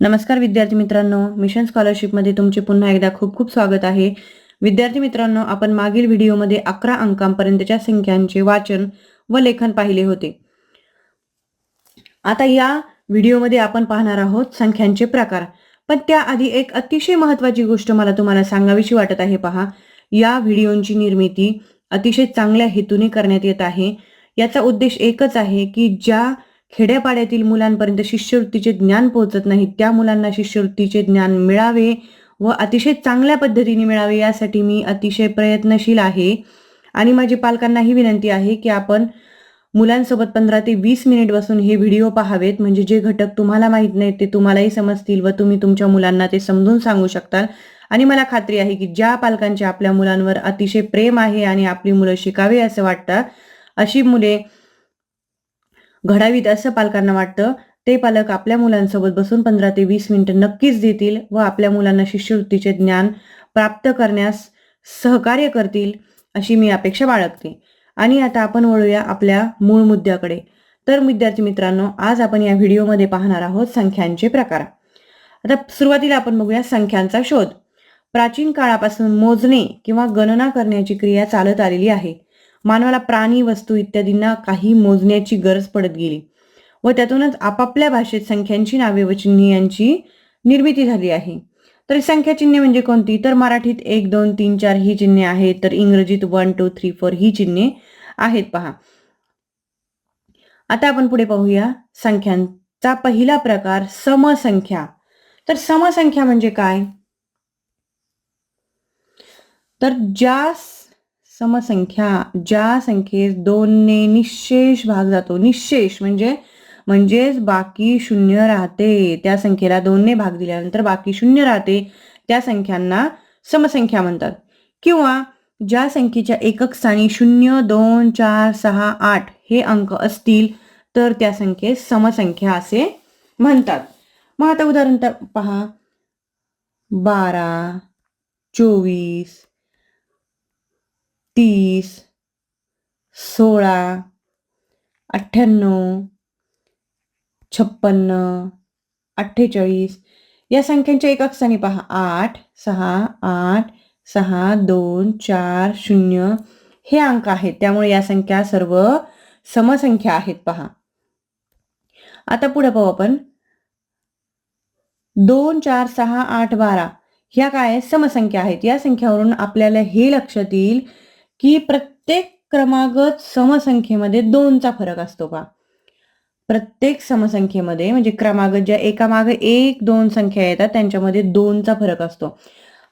नमस्कार विद्यार्थी मित्रांनो मिशन स्कॉलरशिपमध्ये तुमचे पुन्हा एकदा खूप खूप स्वागत आहे. विद्यार्थी मित्रांनो आपण मागील व्हिडिओमध्ये अकरा अंकांपर्यंतच्या संख्यांचे वाचन व लेखन पाहिले होते. आता या व्हिडिओमध्ये आपण पाहणार आहोत संख्यांचे प्रकार. पण त्याआधी एक अतिशय महत्वाची गोष्ट मला तुम्हाला सांगावीशी वाटत आहे पहा. या व्हिडिओची निर्मिती अतिशय चांगल्या हेतूने करण्यात येत आहे. याचा उद्देश एकच आहे की ज्या खेड्यापाड्यातील मुलांपर्यंत शिष्यवृत्तीचे ज्ञान पोहोचत नाही त्या मुलांना शिष्यवृत्तीचे ज्ञान मिळावे व अतिशय चांगल्या पद्धतीने मिळावे यासाठी मी अतिशय प्रयत्नशील आहे. आणि माझी पालकांनाही विनंती आहे की आपण मुलांसोबत पंधरा ते वीस मिनिट बसून हे व्हिडिओ पाहावेत. म्हणजे जे घटक तुम्हाला माहीत नाहीत ते तुम्हालाही समजतील व तुम्ही तुमच्या मुलांना ते समजून सांगू शकताल. आणि मला खात्री आहे की ज्या पालकांचे आपल्या मुलांवर अतिशय प्रेम आहे आणि आपली मुलं शिकावे असं वाटतं अशी मुले घडावीत असं पालकांना वाटतं ते पालक आपल्या मुलांसोबत बसून पंधरा ते वीस मिनिटं नक्कीच देतील व आपल्या मुलांना शिष्यवृत्तीचे ज्ञान प्राप्त करण्यास सहकार्य करतील अशी मी अपेक्षा बाळगते. आणि आता आपण वळूया आपल्या मूळ मुद्द्याकडे. तर विद्यार्थी मित्रांनो आज आपण या व्हिडिओमध्ये पाहणार आहोत संख्यांचे प्रकार. आता सुरुवातीला आपण बघूया संख्यांचा शोध. प्राचीन काळापासून मोजणे किंवा गणना करण्याची क्रिया चालत आलेली आहे. मानवाला प्राणी वस्तू इत्यादींना काही मोजण्याची गरज पडत गेली. व त्यातूनच आपापल्या भाषेत संख्यांची नावे व चिन्हे यांची निर्मिती झाली आहे. तर संख्या चिन्हे म्हणजे कोणती? तर मराठीत एक दोन तीन चार ही चिन्हे आहेत. तर इंग्रजीत वन टू थ्री फोर ही चिन्हे आहेत पहा. आता आपण पुढे पाहूया संख्यांचा पहिला प्रकार समसंख्या. तर समसंख्या म्हणजे काय? तर ज्या समसंख्या ज्या संख्येस दोनने निशेष भाग जातो निशेष म्हणजे म्हणजेच बाकी शून्य राहते त्या संख्येला दोनने भाग दिल्यानंतर बाकी शून्य राहते त्या संख्यांना समसंख्या म्हणतात. किंवा ज्या संख्येच्या एकक स्थानी शून्य दोन चार सहा आठ हे अंक असतील तर त्या संख्येस समसंख्या असे म्हणतात. मग आता उदाहरण पहा. बारा चोवीस तीस सोळा अठ्ठ्याण्णव छप्पन्न अठ्ठेचाळीस. या संख्यांच्या एक अक्षाने पहा. आठ सहा आठ सहा दोन चार शून्य हे अंक आहेत. त्यामुळे या संख्या सर्व समसंख्या आहेत पहा. आता पुढे पाहू आपण. दोन चार सहा आठ बारा ह्या काय समसंख्या आहेत? या संख्यावरून आपल्याला हे लक्षात येईल की प्रत्येक क्रमागत समसंख्येमध्ये दोनचा फरक असतो का प्रत्येक समसंख्येमध्ये म्हणजे क्रमागत ज्या एकामागे एक दोन संख्या येतात त्यांच्यामध्ये दोनचा फरक असतो.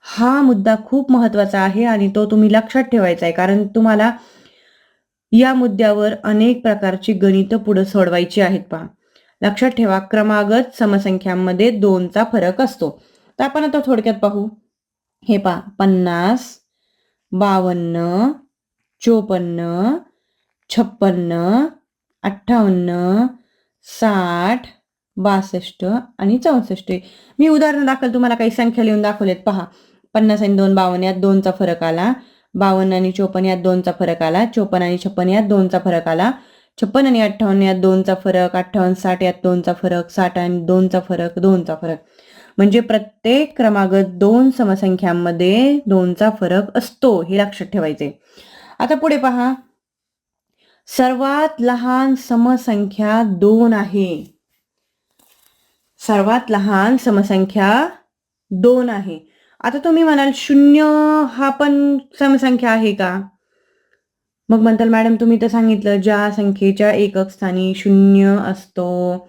हा मुद्दा खूप महत्त्वाचा आहे आणि तो तुम्ही लक्षात ठेवायचा आहे कारण तुम्हाला या मुद्द्यावर अनेक प्रकारची गणितं पुढे सोडवायची आहेत पहा लक्षात ठेवा क्रमागत समसंख्यांमध्ये दोनचा फरक असतो. तर आपण आता थोडक्यात पाहू. हे पहा पन्नास बावन्न चोपन्न छप्पन्न अठ्ठावन्न साठ बासष्ट आणि चौसष्ट. मी उदाहरण दाखल तुम्हाला काही संख्या लिहून दाखवलेत पहा. पन्नास आणि दोन बावन्न यात दोनचा फरक आला. बावन्न आणि चोपन्न यात दोनचा फरक आला. चोपन्न आणि छप्पन यात दोनचा फरक आला. छप्पन आणि अठ्ठावन्न यात दोनचा फरक. अठ्ठावन्न साठ यात दोनचा फरक. साठ आणि दोनचा फरक दोनचा फरक. म्हणजे प्रत्येक क्रमागत दोन समसंख्यांमध्ये दोनचा फरक असतो हे लक्षात ठेवायचे आता पुढे पहा. सर्वात लहान समसंख्या दोन आहे. सर्वात लहान समसंख्या दोन आहे. आता तुम्ही म्हणाल शून्य हा पण समसंख्या आहे का? मग म्हणताल मॅडम तुम्ही तर सांगितलं ज्या संख्येच्या एकक स्थानी शून्य असतो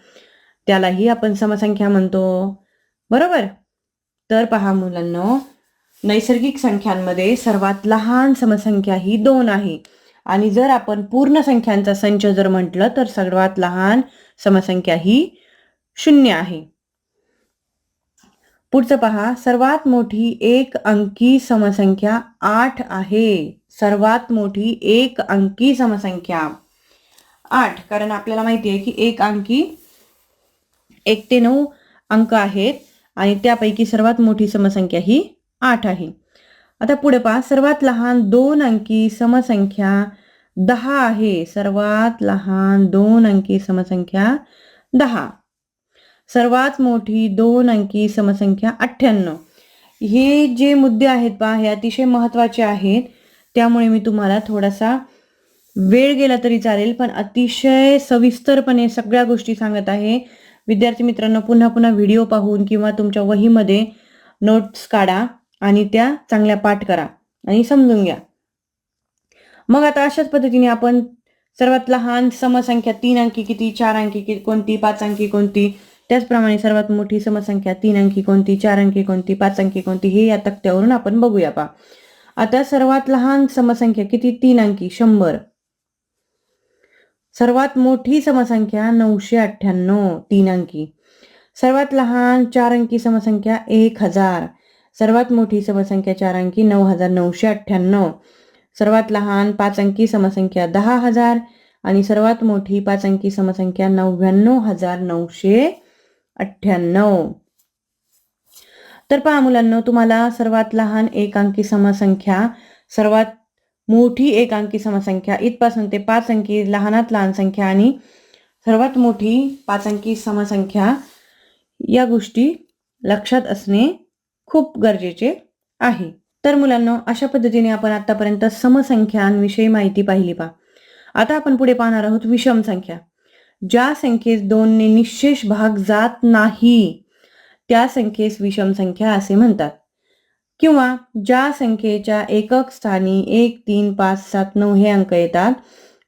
त्यालाही आपण समसंख्या म्हणतो. बरोबर? तर पहा मुलांनो नैसर्गिक संख्यांमध्ये सर्वात लहान समसंख्या ही दोन आहे. आणि जर आपण पूर्ण संख्यांचा संच जर म्हटलं तर सर्वात लहान समसंख्या ही शून्य आहे. पुढचं पहा सर्वात मोठी एक अंकी समसंख्या आठ आहे. सर्वात मोठी एक अंकी समसंख्या आठ. कारण आपल्याला माहिती आहे की एक अंकी एक ते नऊ अंक आहेत. आणि त्यापैकी सर्वात मोठी समसंख्या ही आठ आहे. आता पुढे पहा. सर्वात लहान दोन अंकी समसंख्या दहा आहे. सर्वात लहान दोन अंकी समसंख्या दहा. सर्वात मोठी दोन अंकी समसंख्या अठ्ठ्याण्णव. हे जे मुद्दे आहेत पहा हे अतिशय महत्त्वाचे आहेत. त्यामुळे मी तुम्हाला थोडासा वेळ गेला तरी चालेल पण अतिशय सविस्तरपणे सगळ्या गोष्टी सांगत आहे. विद्यार्थी मित्रांनो पुन्हा पुन्हा व्हिडिओ पाहून किंवा तुमच्या वहीमध्ये नोट्स काढा आणि त्या चांगल्या पाठ करा आणि समजून घ्या. मग आता अशाच पद्धतीने आपण सर्वात लहान समसंख्या तीन अंकी किती चार अंकी किती कोणती पाच अंकी कोणती त्याचप्रमाणे सर्वात मोठी समसंख्या तीन अंकी कोणती चार अंकी कोणती पाच अंकी कोणती हे या तक्त्यावरून आपण बघूया पा आता सर्वात लहान समसंख्या किती? तीन अंकी शंभर. सर्वात मोठी समसंख्या नऊशे अठ्ठ्याण्णव तीन अंकी. सर्वात लहान चार अंकी समसंख्या एक हजार. सर्वात मोठी समसंख्या चार अंकी नऊ हजार नऊशे अठ्ठ्याण्णव. सर्वात लहान पाच अंकी समसंख्या दहा हजार. आणि सर्वात मोठी पाच अंकी समसंख्या नव्याण्णव हजार नऊशे अठ्ठ्याण्णव. तर पहा मुलांना तुम्हाला सर्वात लहान एक अंकी समसंख्या सर्वात मोठी एक अंकी समसंख्या इथपासून ते पाच अंकी लहानात लहान संख्या आणि सर्वात मोठी पाच अंकी समसंख्या या गोष्टी लक्षात असणे खूप गरजेचे आहे. तर मुलांना अशा पद्धतीने आपण आतापर्यंत समसंख्यांविषयी माहिती पाहिली पा आता आपण पुढे पाहणार आहोत विषम संख्या. ज्या संख्येस दोनने निशेष भाग जात नाही त्या संख्येस विषम संख्या असे म्हणतात. किंवा ज्या संख्येच्या एकक स्थानी एक तीन पाच सात नऊ हे अंक येतात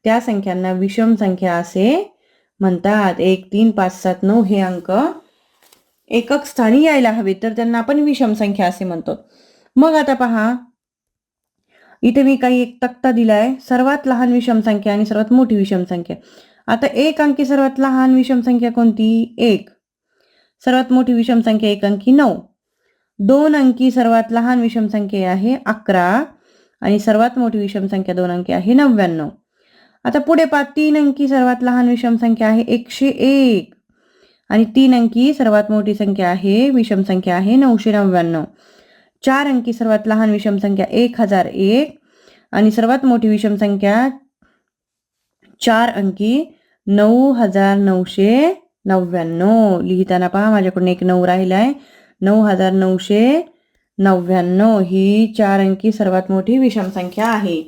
त्या संख्यांना विषम संख्या असे म्हणतात. एक तीन पाच सात नऊ हे अंक एकक स्थानी यायला हवे तर त्यांना आपण विषम संख्या असे म्हणतो. मग आता पहा इथे मी काही एक तक्ता दिलाय. सर्वात लहान विषम संख्या आणि सर्वात मोठी विषम संख्या. आता एक अंकी सर्वात लहान विषम संख्या कोणती? एक. सर्वात मोठी विषम संख्या एक अंकी नऊ. दोन अंकी सर्वात लहान विषम संख्या आहे अकरा. आणि सर्वात मोठी विषम संख्या दोन अंकी आहे नव्याण्णव. आता पुढे पा तीन अंकी सर्वात लहान विषम संख्या आहे एकशे एक. आणि तीन अंकी सर्वात मोठी संख्या आहे विषम संख्या आहे नऊशे नव्याण्णव. चार अंकी सर्वात लहान विषम संख्या एक हजार एक. आणि सर्वात मोठी विषम संख्या चार अंकी नऊ हजार नऊशे नव्याण्णव. लिहिताना पहा माझ्याकडून एक नऊ राहिला आहे नऊ हजार नऊशे नव्याण्णव ही चार अंकी सर्वात मोठी विषम संख्या आहे.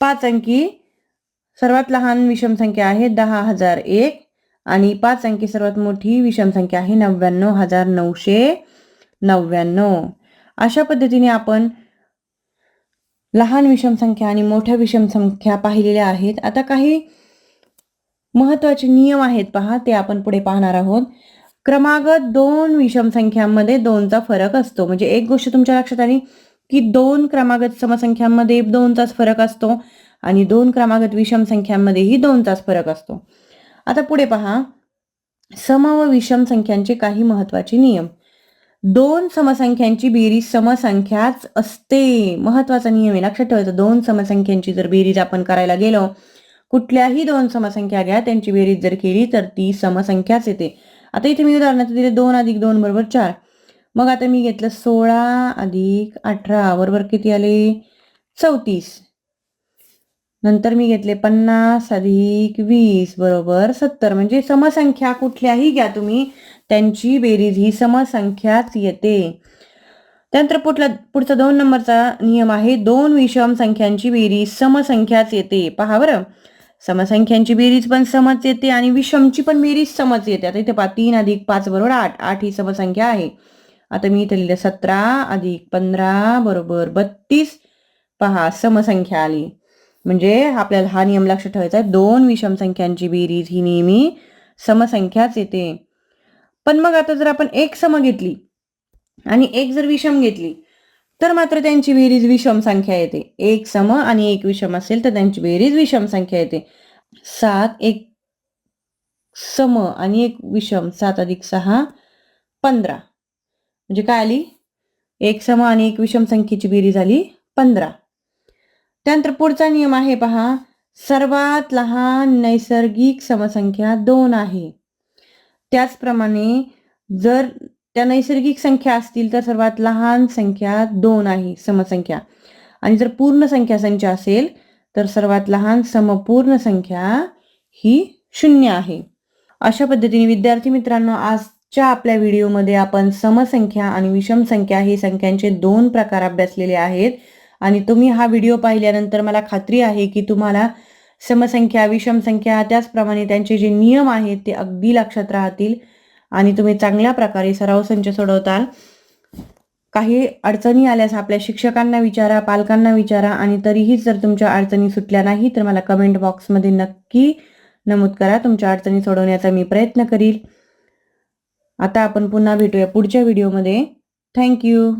पाच अंकी सर्वात लहान विषम संख्या आहे दहा हजार एक आणि पाच अंकी सर्वात मोठी विषम संख्या आहे नव्याण्णव हजार नऊशे नव्याण्णव अशा पद्धतीने आपण लहान विषम संख्या आणि मोठ्या विषम संख्या पाहिलेल्या आहेत. आता काही महत्त्वाचे नियम आहेत पहा ते आपण पुढे पाहणार आहोत. क्रमागत दोन विषम संख्यांमध्ये दोनचा फरक असतो. म्हणजे एक गोष्ट तुमच्या लक्षात आली की दोन क्रमागत समसंख्यांमध्ये दोनचाच फरक असतो आणि दोन क्रमागत विषम संख्यांमध्येही दोनचाच फरक असतो. आता पुढे पहा. सम व विषम संख्यांचे काही महत्त्वाचे नियम. दोन समसंख्यांची बेरीज समसंख्याच असते. महत्त्वाचा नियम आहे. लक्षात ठेवायचं दोन समसंख्यांची जर बेरीज आपण करायला गेलो कुठल्याही दोन समसंख्या घ्या त्यांची बेरीज जर केली तर ती समसंख्याच येते. आता इथे मी उदाहरणार्थ दिले दोन अधिक दोन बरोबर चार. मग आता मी घेतलं सोळा अधिक अठरा बरोबर किती आले? चौतीस. नंतर मी घेतले पन्नास अधिक वीस बरोबर सत्तर. म्हणजे समसंख्या कुठल्याही घ्या तुम्ही त्यांची बेरीज ही समसंख्याच येते. त्यानंतर पुढला पुढचा दोन नंबरचा नियम आहे दोन विषम संख्यांची बेरीज समसंख्याच येते. पहा बरं. समसंख्यांची बेरीज पण समज येते आणि विषमची पण बेरीज समज येते. आता इथे पहा तीन अधिक पाच बरोबर आठ. आठ ही समसंख्या आहे. आता मी इथे लिहिले सतरा अधिक पंधरा बरोबर बत्तीस. पहा समसंख्या आली. म्हणजे आपल्याला हा नियम लक्षात ठेवायचा आहे. दोन विषम संख्यांची बेरीज ही नेहमी समसंख्याच येते. पण मग आता जर आपण एक सम घेतली आणि एक जर विषम घेतली तर मात्र त्यांची बेरीज विषम संख्या येते. एक सम आणि एक विषम असेल तर त्यांची बेरीज विषम संख्या येते. सात एक सम आणि एक विषम सात अधिक सहा पंधरा. म्हणजे काय आली? एक सम आणि एक विषम संख्येची बेरीज आली पंधरा. त्यानंतर पुढचा नियम आहे पहा. सर्वात लहान नैसर्गिक समसंख्या दोन आहे. त्याचप्रमाणे जर त्या नैसर्गिक संख्या असतील तर सर्वात लहान संख्या दोन आहे समसंख्या. आणि जर पूर्ण संख्या संच असेल तर सर्वात लहान समपूर्ण संख्या ही शून्य आहे. अशा पद्धतीने विद्यार्थी मित्रांनो आजच्या आपल्या व्हिडिओमध्ये आपण समसंख्या आणि विषम संख्या हे संख्यांचे दोन प्रकार अभ्यासलेले आहेत. आणि तुम्ही हा व्हिडिओ पाहिल्यानंतर मला खात्री आहे की तुम्हाला समसंख्या विषम संख्या त्याचप्रमाणे त्यांचे जे नियम आहेत ते अगदी लक्षात राहतील. आणि तुम्ही चांगल्या प्रकारे सराव संच सोडवताल. काही अडचणी आल्यास आपल्या शिक्षकांना विचारा पालकांना विचारा आणि तरीही जर तुमच्या अडचणी सुटल्या नाही तर मला कमेंट बॉक्समध्ये नक्की नमूद करा. तुमच्या अडचणी सोडवण्याचा मी प्रयत्न करील. आता आपण पुन्हा भेटूया पुढच्या व्हिडिओमध्ये थँक्यू